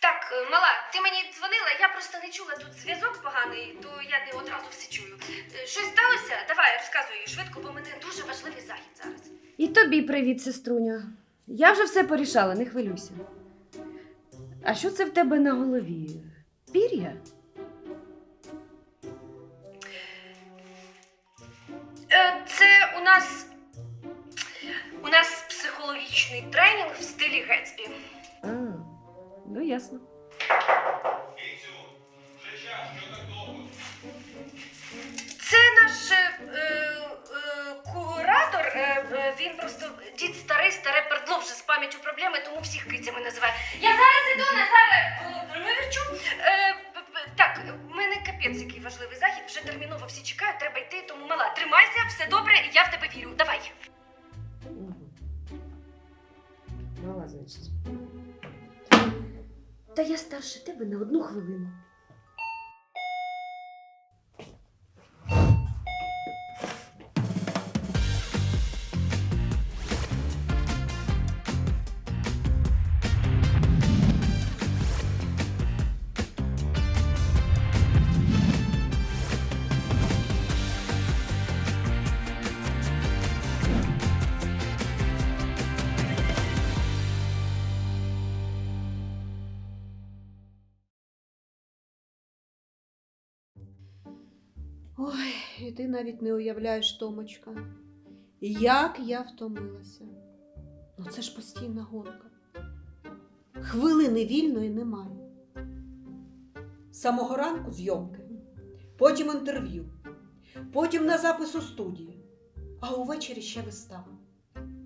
Так, е, мала, ти мені дзвонила, я просто не чула тут зв'язок поганий, то я не одразу все чую. Е, Щось сталося? Давай, розказуй швидко, бо мене дуже важливий захід зараз. І тобі привіт, сеструня. Я вже все порішала, не хвилюйся. А що це в тебе на голові? Пір'я? У нас. У нас психологічний тренінг в стилі Гетсбі. А, ну ясно. Це наш е, е, куратор. Е, е, він просто дід старий, старе пердло вже з пам'яттю проблеми, тому всіх кицями називає. Я зараз іду, Назаре Володимировичу. Е, тримайся, все добре, я в тебе вірю. Давай. Мала, значить. Та я старше тебе на одну хвилину. Ой, і ти навіть не уявляєш, Томочка, як я втомилася. Ну це ж постійна гонка. Хвилини вільної немає. З самого ранку зйомки, потім інтерв'ю, потім на запис у студії, а увечері ще вистава.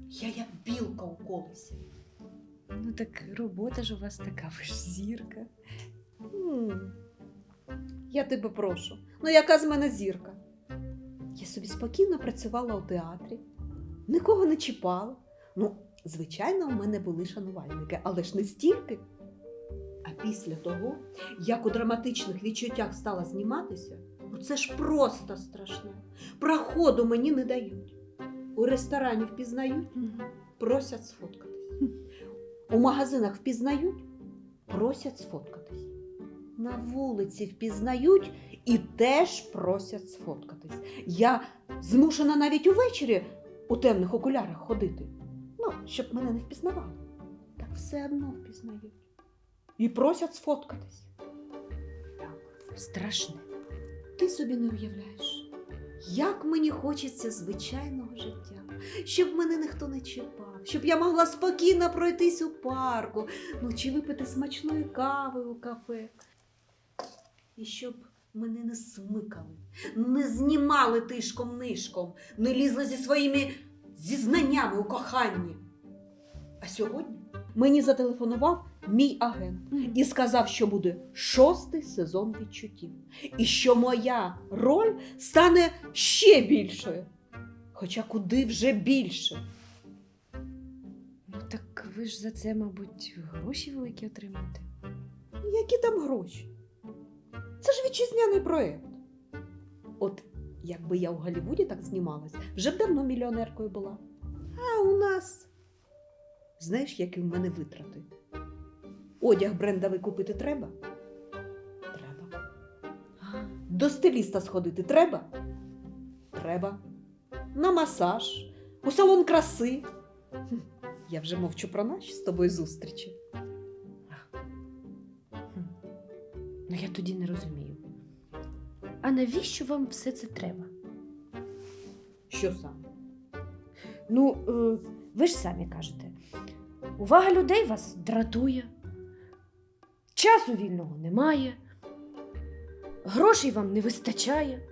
Я як білка у колесі. Ну так робота ж у вас така, ви ж зірка. Я тебе прошу. Ну, яка з мене зірка? Я собі спокійно працювала у театрі, нікого не чіпала. Ну, звичайно, у мене були шанувальники, але ж не стільки. А після того, як у драматичних відчуттях стала зніматися, ну це ж просто страшне. Проходу мені не дають. У ресторані впізнають, просять сфоткатись. У магазинах впізнають, просять сфоткатись. На вулиці впізнають і теж просять сфоткатись. Я змушена навіть увечері у темних окулярах ходити. Ну, щоб мене не впізнавали. Так все одно впізнають. І просять сфоткатись. Страшне. Ти собі не уявляєш, як мені хочеться звичайного життя, щоб мене ніхто не чіпав, щоб я могла спокійно пройтись у парку, ну чи випити смачної кави у кафе. І щоб мене не смикали, не знімали тишком нишком, не лізли зі своїми зізнаннями у коханні. А сьогодні мені зателефонував мій агент і сказав, що буде шостий сезон відчуттів, і що моя роль стане ще більшою. Хоча куди вже більше. Ну так ви ж за це, мабуть, гроші великі отримаєте. Які там гроші? Це ж вітчизняний проєкт. От якби я в Голлівуді так знімалась, вже б давно мільйонеркою була. А у нас. Знаєш, які в мене витрати? Одяг брендовий купити треба? Треба. До стиліста сходити треба? Треба. На масаж, у салон краси. Я вже мовчу про наші з тобою зустрічі. Я тоді не розумію. А навіщо вам все це треба? Що саме? Ну, е, ви ж самі кажете, увага людей вас дратує, часу вільного немає, грошей вам не вистачає.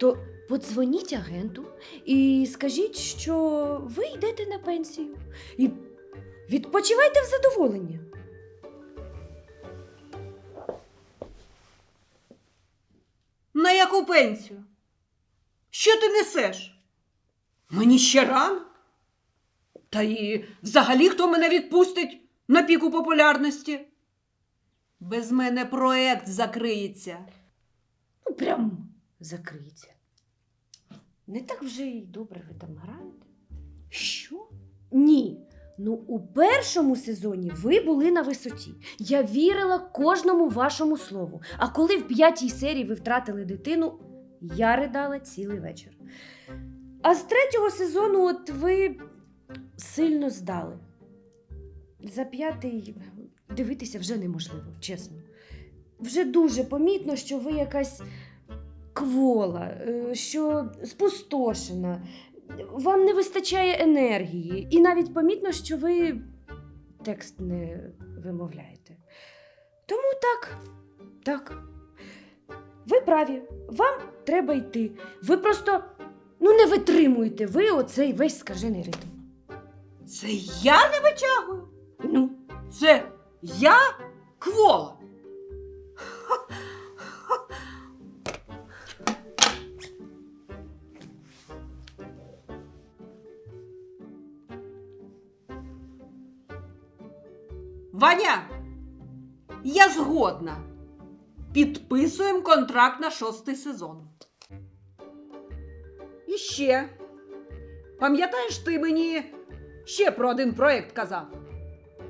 То подзвоніть агенту і скажіть, що ви йдете на пенсію і відпочивайте в задоволення. Яку пенсію? Що ти несеш? Мені ще рано. Та і взагалі хто мене відпустить на піку популярності? Без мене проект закриється. Ну, прям закриється. Не так вже й добре ви там граєте. Що? Ні. Ну, у першому сезоні ви були на висоті. Я вірила кожному вашому слову. А коли в п'ятій серії ви втратили дитину, я ридала цілий вечір. А з третього сезону, от ви сильно здали. За п'ятий дивитися вже неможливо, чесно. Вже дуже помітно, що ви якась квола, е, що спустошена, вам не вистачає енергії, і навіть помітно, що ви текст не вимовляєте. Тому так, так. Ви праві, вам треба йти. Ви просто ну, не витримуєте ви оцей весь скажений ритм. Це я не витягую? Ну, Це я квола. Ваня, я згодна. Підписуємо контракт на шостий сезон. І ще. Пам'ятаєш, ти мені ще про один проєкт казав?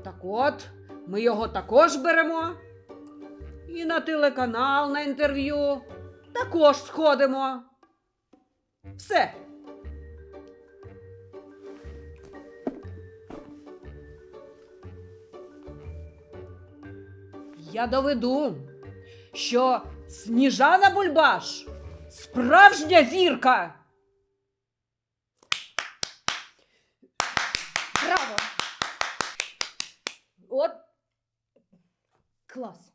Так от, ми його також беремо. І на телеканал на інтерв'ю також сходимо. Все. Я доведу, що Сніжана Бульбаш справжня зірка. браво! От клас.